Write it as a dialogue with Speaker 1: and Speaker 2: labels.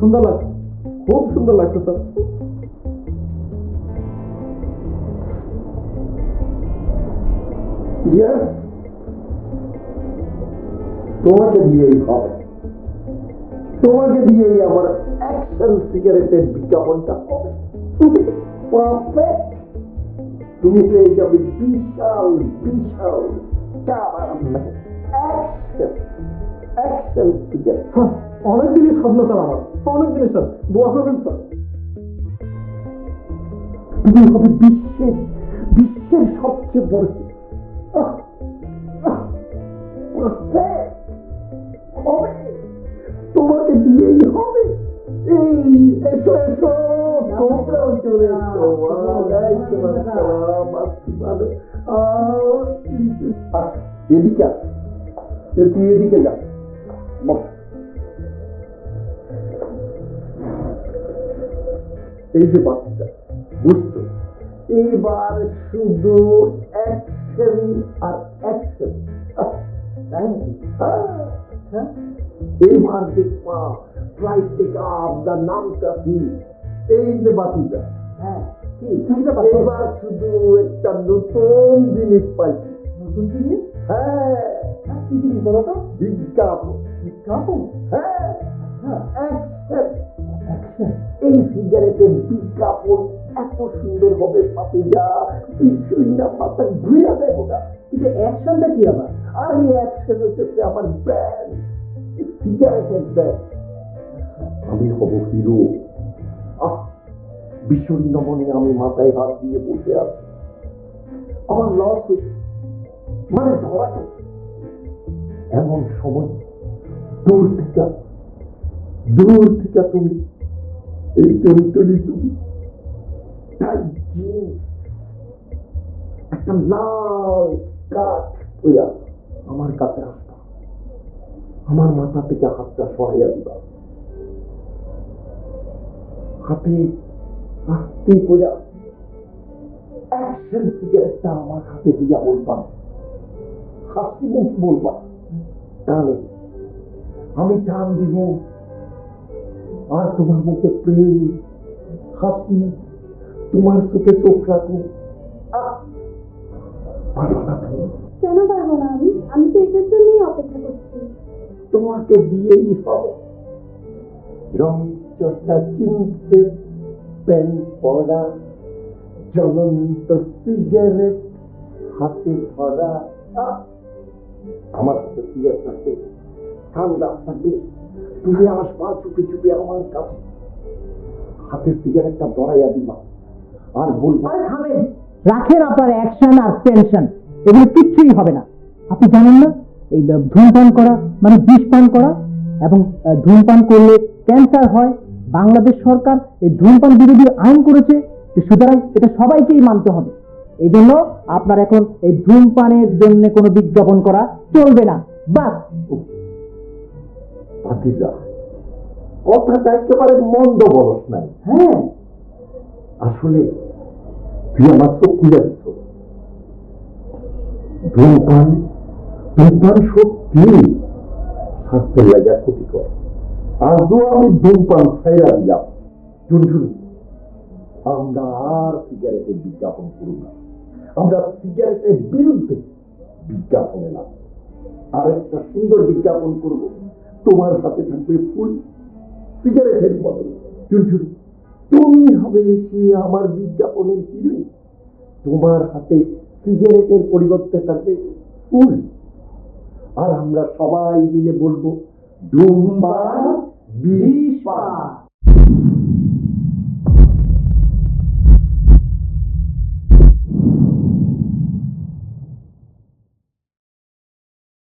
Speaker 1: সুন্দর লাগছে। খুব সুন্দর লাগছে স্যার।
Speaker 2: তোমাকে দিয়েই হবে। তোমাকে দিয়েই আমার অ্যাকশন সিগারেটের বিজ্ঞাপনটা হবে। তুমি পেয়ে যাবে বিশাল বিশাল অ্যাকশন অ্যাকশন সিগারেট
Speaker 1: অনেক দিনই স্বপ্ন স্যার আমার। অনেক দিনই স্যার। দোয়া করবেন স্যার।
Speaker 2: হবে বিশ্বের বিশ্বের সবচেয়ে বড় তোমাকে দিয়েই হবে। এই, এসো এসো। এদিকে এদিকে যা বস। এই যে বাচ্চা বুঝছ? এবার শুধু অ্যাকশন আর অ্যাকশন হ্যাঁ? এবার দেখবা থেকে আপনার নামটা কি? এই যে বাতিটা।
Speaker 1: হ্যাঁ
Speaker 2: এবার শুধু একটা নতুন জিনিস পাইছি।
Speaker 1: নতুন জিনিস?
Speaker 2: হ্যাঁ।
Speaker 1: হ্যাঁ কি জিনিস বলো তো?
Speaker 2: বিজ্ঞাপন।
Speaker 1: বিজ্ঞাপন?
Speaker 2: হ্যাঁ।
Speaker 1: আচ্ছা।
Speaker 2: অ্যাকশন
Speaker 1: অ্যাকশন
Speaker 2: এই সিগারেটের বিজ্ঞাপন এত সুন্দর হবে পাপিজা তুই শুই না মাথা ঘুরিয়া দেবো না
Speaker 1: কিন্তু অ্যাকশনটা কি আবার?
Speaker 2: আর এই অ্যাকশন হচ্ছে আমার ব্র্যান্ড সিগারেটের ব্র্যান্ড আমি হব হিরো। আহ বিষণ্ণ মনে আমি মাথায় হাত দিয়ে বসে আছি। আমার লস মানে ধরা। এমন সময় দূর থেকে দূর থেকে তুমি এই চরিত্রটি তুমি তাই একটা লাল কাঠ হইয়া আমার কাছে আমার মাথা থেকে হাতটা সরাইয়া দিবা হাতে আস্তে কইয়া অ্যাকশন সিগারেটটা আমার হাতে দিয়া বলবা হাসি মুখ বলবা টানে আমি টান দিব আর তোমার মুখে প্রেম হাসি তোমার চোখে চোখ রাখো। পারবা না তুমি।
Speaker 3: কেন পারব না আমি? আমি তো এটার জন্যই অপেক্ষা করছি।
Speaker 2: তোমাকে দিয়েই হবে। রং চটা কিনতে পেন পড়া জ্বলন্ত সিগারেট হাতে ধরা। আমার হাতে সিগারেট ঠান্ডা থাকবে তুমি আসবা চুপে চুপে আমার কাছে হাতে সিগারেটটা ধরাইয়া দিবা। আর বলবা
Speaker 4: থামেন। রাখেন আপনার অ্যাকশন আর টেনশন এগুলো কিচ্ছুই হবে না। আপনি জানেন না এই ধূমপান করা মানে বিষ পান করা এবং ধূমপান করলে ক্যান্সার হয়। বাংলাদেশ সরকার এই ধূমপান বিরোধী আইন করেছে যে সুতরাং এটা সবাইকেই মানতে হবে। এই জন্য আপনার এখন এই ধূমপানের জন্য কোনো বিজ্ঞাপন করা চলবে না। বাস।
Speaker 2: ভাতিজা কথাটা একেবারে মন্দ বরস নাই।
Speaker 4: হ্যাঁ?
Speaker 2: আসলে তুই আমার চোখ খুলে দিত ধূমপান ধূমপান সত্যি স্বাস্থ্যের লাগা ক্ষতিকর। আজও আমি ধূমপান ছাইরা দিলাম। টুনটুন আমরা আর সিগারেটের বিজ্ঞাপন করব না। আমরা সিগারেটের বিরুদ্ধে বিজ্ঞাপন এলাম আর একটা সুন্দর বিজ্ঞাপন করব। তোমার হাতে থাকবে ফুল। সিগারেটের বদল টুনটুনি তুমি হবে সে আমার বিজ্ঞাপনের হিরোইন তোমার হাতে সিগারেটের পরিবর্তে থাকবে ফুল। আর আমরা সবাই মিলে বলব ডুম্বা বিষ পান।